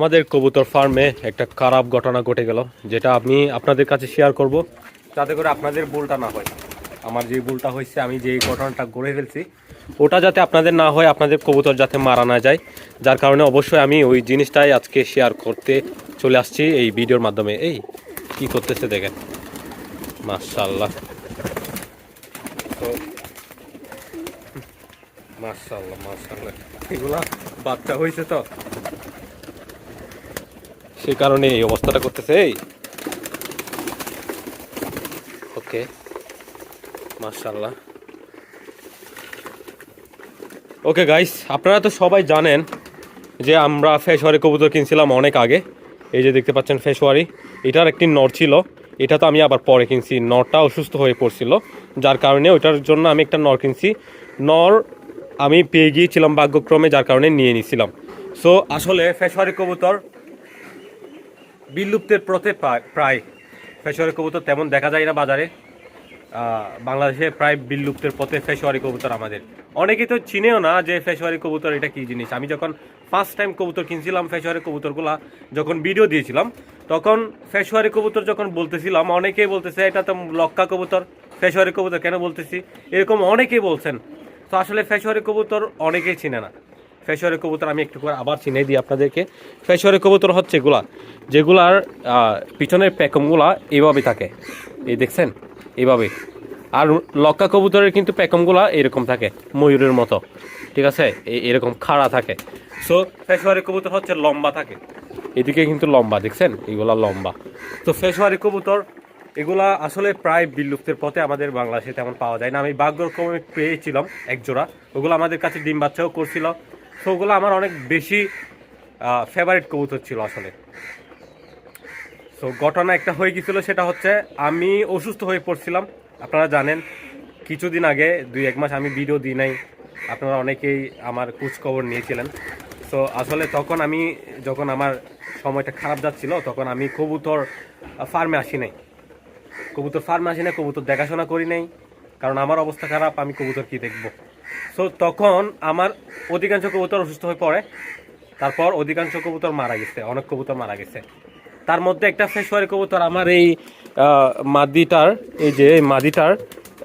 আমাদের কবুতর ফার্মে একটা খারাপ ঘটনা ঘটে গেল, যেটা আমি আপনাদের কাছে শেয়ার করব। যাতে করে আপনাদের ভুলটা না হয়। আমার যে ভুলটা হয়েছে, আমি যে ঘটনাটা গড়ে ফেলছি, ওটা যাতে আপনাদের না হয়, আপনাদের কবুতর যাতে মারা না যায়। যার কারণে অবশ্যই আমি ওই জিনিসটাই আজকে শেয়ার করতে চলে আসছি এই ভিডিওর মাধ্যমে। এই, কি করতেছে দেখেন। মাশাল্লাহ তো মাশাল্লাহ মাশাল্লাহ এগুলা বাচ্চা হয়েছে তো। সেই কারণে এই অবস্থাটা করতেছে ওকে। মার্শাল্লাহ ওকে গাইস আপনারা তো সবাই জানেন যে আমরা ফেসওয়ারি কবুতর কিনছিলাম অনেক আগে। এই যে দেখতে পাচ্ছেন ফেসওয়ারি, এটার একটি নর ছিল। এটা তো আমি আবার পরে কিনছি। নরটা অসুস্থ হয়ে পড়ছিল। যার কারণে ওইটার জন্য আমি একটা নর কিনছি। নর আমি পেয়ে গিয়েছিলাম ভাগ্যক্রমে, যার কারণে নিয়ে নিয়েছিলাম সো আসলে ফেসওয়ারি কবুতর বিলুপ্তের পথে প্রায়- ফেসওয়ারি কবুতর তেমন দেখা যায় না বাজারে। বাংলাদেশে প্রায় বিলুপ্তের পথে ফেসওয়ারি কবুতর আমাদের। অনেকেই তো চিনেও না যে ফেসওয়ারি কবুতর এটা কি জিনিস। আমি যখন ফার্স্ট টাইম কবুতর কিনছিলাম ফেসওয়ারি কবুতরগুলা, যখন ভিডিও দিয়েছিলাম, তখন ফেসওয়ারি কবুতর যখন বলতেছিলাম অনেকেই বলতেছে, এটা তো লক্কা কবুতর, ফেসওয়ারি কবুতর কেন বলতেছি? এরকম অনেকেই বলছেন। তো আসলে ফেসওয়ারি কবুতর অনেকেই চিনে না। ফেসওয়ারি কবুতর আমি একটু করে আবার চিনে দিই আপনাদেরকে। ফেসওয়ারি কবুতর হচ্ছে এগুলা। যেগুলার পিছনের প্যাকমগুলা এইভাবে থাকে। এই দেখছেন? এইভাবে আর লক্কা কবুতরের কিন্তু প্যাকমগুলা এরকম থাকে, ময়ূরের মতো। ঠিক আছে? এই এরকম খাড়া থাকে। সো ফেসওয়ারি কবুতর হচ্ছে লম্বা থাকে। এদিকে কিন্তু লম্বা, দেখছেন? এগুলা লম্বা। তো ফেসওয়ারি কবুতর, এগুলা আসলে প্রায় বিলুপ্তের পথে আমাদের বাংলাদেশে তেমন পাওয়া যায় না। আমি ভাগ্যক্রমে পেয়েছিলাম এক জোড়া। ওগুলো আমাদের কাছে ডিম বাচ্চাও করছিল। ওগুলো আমার অনেক বেশি ফেভারিট কবুতর ছিল আসলে। সো ঘটনা একটা হয়ে গেছিল সেটা হচ্ছে আমি অসুস্থ হয়ে পড়ছিলাম। আপনারা জানেন, কিছুদিন আগে, দুই এক মাস আমি ভিডিও দিই নাই। আপনারা অনেকেই আমার খোঁজ খবর নিয়েছিলেন। সো আসলে তখন আমি, যখন আমার সময়টা খারাপ যাচ্ছিল, তখন আমি কবুতর ফার্মে আসি নাই। কবুতর ফার্মে আসি না কবুতর দেখাশোনা করি নাই। কারণ আমার অবস্থা খারাপ, আমি কবুতর কি দেখব? সো তখন আমার অধিকাংশ কবুতর অসুস্থ হয়ে পড়ে। তারপর অধিকাংশ কবুতর মারা গেছে, অনেক কবুতর মারা গেছে। তার মধ্যে একটা ফেসওয়ারি কবুতর আমার এই মাদিটার, এই যে মাদিটার,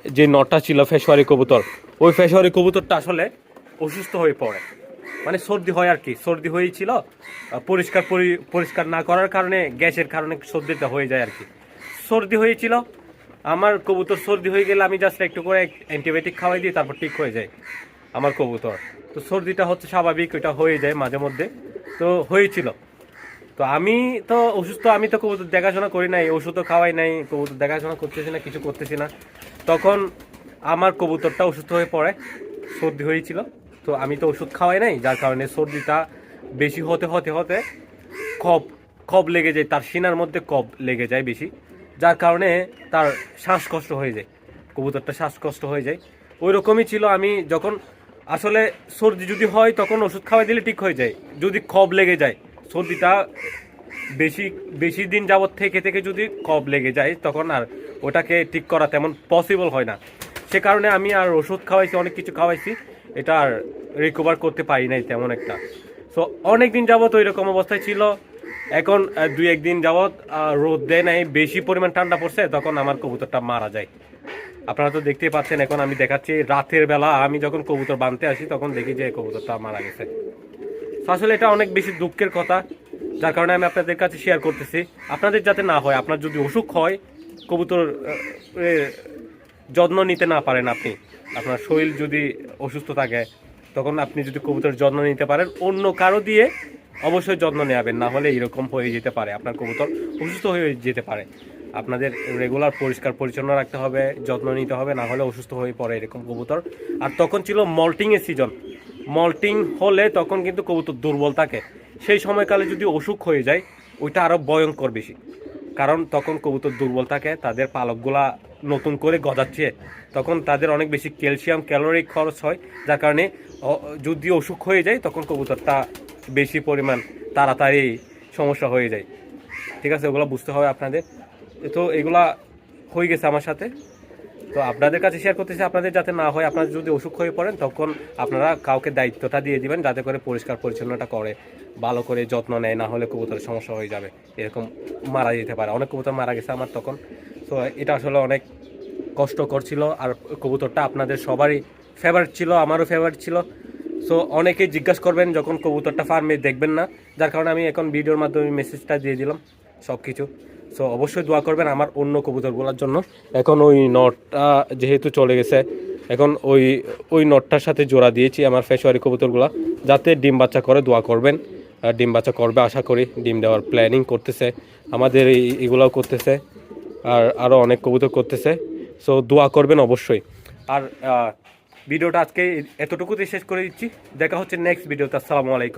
যে নটটা ছিল ফেসওয়ারি কবুতর, ওই ফেসওয়ারি কবুতরটা আসলে অসুস্থ হয়ে পড়ে। মানে সর্দি হয় আর কি, সর্দি হয়েছিল পরিষ্কার পরি- পরিষ্কার না করার কারণে, গ্যাসের কারণে সর্দিটা হয়ে যায় আর কি। সর্দি হয়েছিল আমার কবুতর সর্দি হয়ে গেলে আমি জাস্ট একটু করে অ্যান্টিবায়োটিক খাওয়াই দিই তারপর ঠিক হয়ে যায়, আমার কবুতর। তো সর্দিটা হচ্ছে স্বাভাবিক ওইটা হয়ে যায় মাঝে মধ্যে। তো হয়েছিল। তো আমি তো অসুস্থ, আমি তো কবুতর দেখাশোনা করি নাই, ওষুধও খাওয়াই নাই, কবুতর দেখাশোনা করতেছি না, কিছু করতেছি না। তখন আমার কবুতরটা অসুস্থ হয়ে পড়ে, সর্দি হয়েছিল। তো আমি তো ওষুধ খাওয়াই নাই, যার কারণে সর্দিটা বেশি হতে হতে হতে কব কব লেগে যায়, তার সিনার মধ্যে কব লেগে যায় বেশি। যার কারণে তার শ্বাসকষ্ট হয়ে যায় কবুতরটা শ্বাসকষ্ট হয়ে যায়। ওই রকমই ছিল আমি যখন আসলে সর্দি যদি হয় তখন ওষুধ খাওয়াই দিলে ঠিক হয়ে যায়, যদি কব লেগে যায়। সর্দিটা বেশি বেশি দিন যাবত থেকে থেকে যদি কব লেগে যায় তখন আর ওটাকে ঠিক করা তেমন পসিবল হয় না। সে কারণে আমি আর ওষুধ খাওয়াইছি, অনেক কিছু খাওয়াইছি, এটা আর রিকভার করতে পারি নাই তেমন একটা। সো অনেক দিন যাবত ওই রকম অবস্থায় ছিল এখন দুই একদিন আহ, রোদ দেয় নাই বেশি পরিমাণ ঠান্ডা পড়ছে তখন আমার কবুতরটা মারা যায়। আপনারা তো দেখতেই পাচ্ছেন এখন আমি দেখাচ্ছি রাতের বেলা আমি যখন কবুতর বানতে আসি তখন দেখি যে কবুতরটা মারা গেছে। আসলে এটা অনেক বেশি দুঃখের কথা যার কারণে আমি আপনাদের কাছে শেয়ার করতেছি। আপনাদের যাতে না হয় আপনার যদি অসুখ হয় কবুতর যত্ন নিতে না পারেন আপনি আপনার শরীর যদি অসুস্থ থাকে তখন আপনি যদি কবুতর যত্ন নিতে পারেন অন্য কারও দিয়ে অবশ্যই যত্ন নেবেন, না হলে এরকম হয়ে যেতে পারে। আপনার কবুতর অসুস্থ হয়ে যেতে পারে। আপনাদের রেগুলার পরিষ্কার পরিচ্ছন্ন রাখতে হবে, যত্ন নিতে হবে, না হলে অসুস্থ হয়ে পড়ে এরকম কবুতর। আর তখন ছিল মল্টিংয়ের সিজন মল্টিং হলে তখন কিন্তু কবুতর দুর্বল থাকে। সেই সময়কালে যদি অসুখ হয়ে যায়, ওইটা আরও ভয়ঙ্কর বেশি। কারণ তখন কবুতর দুর্বল থাকে, তাদের পালকগুলা নতুন করে গজাচ্ছে। তখন তাদের অনেক বেশি ক্যালসিয়াম ক্যালোরি খরচ হয়। যার কারণে যদি অসুখ হয়ে যায়, তখন কবুতরটা বেশি পরিমাণ তাড়াতাড়ি সমস্যা হয়ে যায়। ঠিক আছে, ওগুলো বুঝতে হবে আপনাদের। তো এগুলা হয়ে গেছে আমার সাথে। তো আপনাদের কাছে শেয়ার করতেছি, আপনাদের যাতে না হয়, আপনারা যদি অসুখ হয়ে পড়েন, তখন আপনারা কাউকে দায়িত্বটা দিয়ে দিবেন, যাতে করে পরিষ্কার পরিচ্ছন্নতা করে, ভালো করে যত্ন নেয়, না হলে কবুতরের সমস্যা হয়ে যাবে। এরকম মারা যেতে পারে। অনেক কবুতর মারা গেছে আমার তখন। তো এটা আসলে অনেক কষ্টকর ছিল, আর কবুতরটা আপনাদের সবারই ফেভারিট ছিল, আমারও ফেভারিট ছিল। সো অনেকেই জিজ্ঞাসা করবেন যখন কবুতরটা ফার্মে দেখবেন না, যার কারণে আমি এখন ভিডিওর মাধ্যমে মেসেজটা দিয়ে দিলাম সব কিছু সো অবশ্যই দোয়া করবেন আমার অন্য কবুতরগুলোর জন্য। এখন ওই নটটা যেহেতু চলে গেছে, এখন ওই ওই নটটার সাথে জোড়া দিয়েছি আমার ফেসওয়ারি কবুতরগুলো যাতে ডিম বাচ্চা করে দোয়া করবেন। ডিম বাচ্চা করবে আশা করি, ডিম দেওয়ার প্ল্যানিং করতেছে, আমাদের এই এগুলাও করতেছে, আর আরও অনেক কবুতর করতেছে। সো দোয়া করবেন অবশ্যই। আর ভিডিওটা আজকে এতটুকুতে শেষ করে দিচ্ছি। দেখা হচ্ছে নেক্সট ভিডিওতে আসসালামু আলাইকুম।